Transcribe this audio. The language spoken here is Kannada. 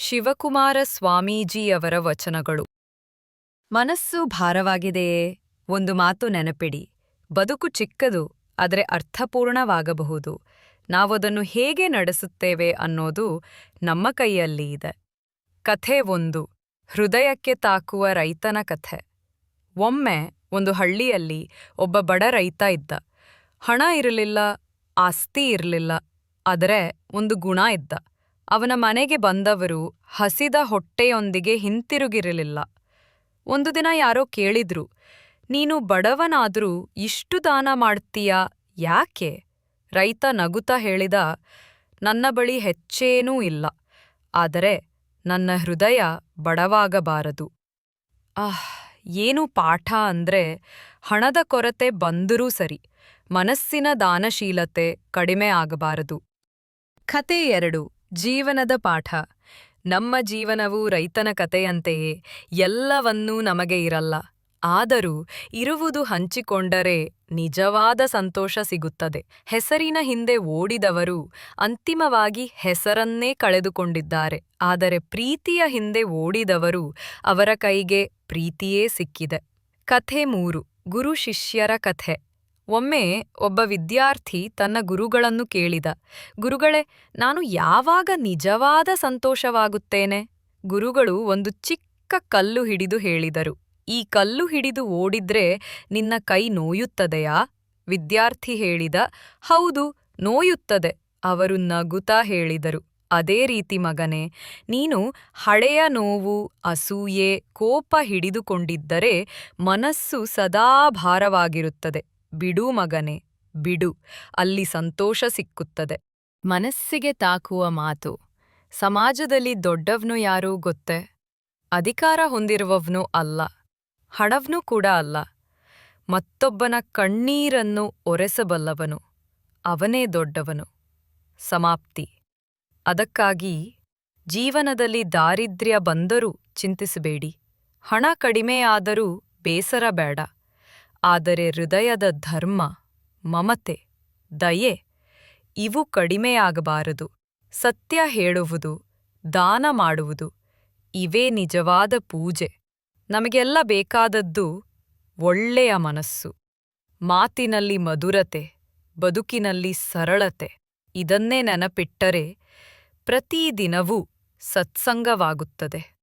ಶಿವಕುಮಾರ ಸ್ವಾಮೀಜಿಯವರ ವಚನಗಳು. ಮನಸ್ಸು ಭಾರವಾಗಿದೆಯೇ? ಒಂದು ಮಾತು ನೆನಪಿಡಿ. ಬದುಕು ಚಿಕ್ಕದು, ಆದರೆ ಅರ್ಥಪೂರ್ಣವಾಗಬಹುದು. ನಾವದನ್ನು ಹೇಗೆ ನಡೆಸುತ್ತೇವೆ ಅನ್ನೋದು ನಮ್ಮ ಕೈಯಲ್ಲಿ ಇದೆ. ಕಥೆ ಒಂದು. ಹೃದಯಕ್ಕೆ ತಾಕುವ ರೈತನ ಕಥೆ. ಒಮ್ಮೆ ಒಂದು ಹಳ್ಳಿಯಲ್ಲಿ ಒಬ್ಬ ಬಡ ರೈತ ಇದ್ದ. ಹಣ ಇರಲಿಲ್ಲ, ಆಸ್ತಿ ಇರಲಿಲ್ಲ, ಆದರೆ ಒಂದು ಗುಣ ಇದ್ದ. ಅವನ ಮನೆಗೆ ಬಂದವರು ಹಸಿದ ಹೊಟ್ಟೆಯೊಂದಿಗೆ ಹಿಂತಿರುಗಿರಲಿಲ್ಲ. ಒಂದು ದಿನ ಯಾರೋ ಕೇಳಿದ್ರು, ನೀನು ಬಡವನಾದರೂ ಇಷ್ಟು ದಾನ ಮಾಡ್ತೀಯ? ಯಾಕೆ? ರೈತ ನಗುತ ಹೇಳಿದ, ನನ್ನ ಬಳಿ ಹೆಚ್ಚೇನೂ ಇಲ್ಲ, ಆದರೆ ನನ್ನ ಹೃದಯ ಬಡವಾಗಬಾರದು. ಆಹ್, ಏನು ಪಾಠ ಅಂದ್ರೆ ಹಣದ ಕೊರತೆ ಬಂದರೂ ಸರಿ, ಮನಸ್ಸಿನ ದಾನಶೀಲತೆ ಕಡಿಮೆ ಆಗಬಾರದು. ಕತೆ ಎರಡು. ಜೀವನದ ಪಾಠ. ನಮ್ಮ ಜೀವನವು ರೈತನ ಕಥೆಯಂತೆಯೇ ಎಲ್ಲವನ್ನೂ ನಮಗೆ ಇರಲ್ಲ. ಆದರೂ ಇರುವುದು ಹಂಚಿಕೊಂಡರೆ ನಿಜವಾದ ಸಂತೋಷ ಸಿಗುತ್ತದೆ. ಹೆಸರಿನ ಹಿಂದೆ ಓಡಿದವರು ಅಂತಿಮವಾಗಿ ಹೆಸರನ್ನೇ ಕಳೆದುಕೊಂಡಿದ್ದಾರೆ. ಆದರೆ ಪ್ರೀತಿಯ ಹಿಂದೆ ಓಡಿದವರು ಅವರ ಕೈಗೆ ಪ್ರೀತಿಯೇ ಸಿಕ್ಕಿದೆ. ಕಥೆ ಮೂರು. ಗುರು ಶಿಷ್ಯರ ಕಥೆ. ಒಮ್ಮೆ ಒಬ್ಬ ವಿದ್ಯಾರ್ಥಿ ತನ್ನ ಗುರುಗಳನ್ನು ಕೇಳಿದ, ಗುರುಗಳೇ, ನಾನು ಯಾವಾಗ ನಿಜವಾದ ಸಂತೋಷವಾಗುತ್ತೇನೆ? ಗುರುಗಳು ಒಂದು ಚಿಕ್ಕ ಕಲ್ಲು ಹಿಡಿದು ಹೇಳಿದರು, ಈ ಕಲ್ಲು ಹಿಡಿದು ಓಡಿದ್ರೆ ನಿನ್ನ ಕೈ ನೋಯುತ್ತದೆಯಾ? ವಿದ್ಯಾರ್ಥಿ ಹೇಳಿದ, ಹೌದು, ನೋಯುತ್ತದೆ, ಅವರು ನಗುತ್ತಾ ಹೇಳಿದರು, ಅದೇ ರೀತಿ ಮಗನೇ, ನೀನು ಹಳೆಯ ನೋವು, ಅಸೂಯೆ, ಕೋಪ ಹಿಡಿದುಕೊಂಡಿದ್ದರೆ ಮನಸ್ಸು ಸದಾ ಭಾರವಾಗಿರುತ್ತದೆ. ಬಿಡು ಮಗನೆ, ಬಿಡು, ಅಲ್ಲಿ ಸಂತೋಷ ಸಿಕ್ಕುತ್ತದೆ. ಮನಸ್ಸಿಗೆ ತಾಕುವ ಮಾತು, ಸಮಾಜದಲ್ಲಿ ದೊಡ್ಡವ್ನು ಯಾರೂ ಗೊತ್ತೇ? ಅಧಿಕಾರ ಹೊಂದಿರುವವನು ಅಲ್ಲ ಹಣವ್ನೂ ಕೂಡ ಅಲ್ಲ. ಮತ್ತೊಬ್ಬನ ಕಣ್ಣೀರನ್ನು ಒರೆಸಬಲ್ಲವನು, ಅವನೇ ದೊಡ್ಡವನು. ಸಮಾಪ್ತಿ. ಅದಕ್ಕಾಗಿ ಜೀವನದಲ್ಲಿ ದಾರಿದ್ರ್ಯ ಬಂದರೂ ಚಿಂತಿಸಬೇಡಿ, ಹಣ ಕಡಿಮೆಯಾದರೂ ಬೇಸರ ಬೇಡ. ಆದರೆ ಹೃದಯದ ಧರ್ಮ, ಮಮತೆ, ದಯೆ ಇವು ಕಡಿಮೆಯಾಗಬಾರದು. ಸತ್ಯ ಹೇಳುವುದು, ದಾನ ಮಾಡುವುದು, ಇವೇ ನಿಜವಾದ ಪೂಜೆ. ನಮಗೆಲ್ಲ ಬೇಕಾದದ್ದು ಒಳ್ಳೆಯ ಮನಸ್ಸು, ಮಾತಿನಲ್ಲಿ ಮಧುರತೆ, ಬದುಕಿನಲ್ಲಿ ಸರಳತೆ. ಇದನ್ನೇ ನೆನಪಿಟ್ಟರೆ ಪ್ರತಿದಿನವೂ ಸತ್ಸಂಗವಾಗುತ್ತದೆ.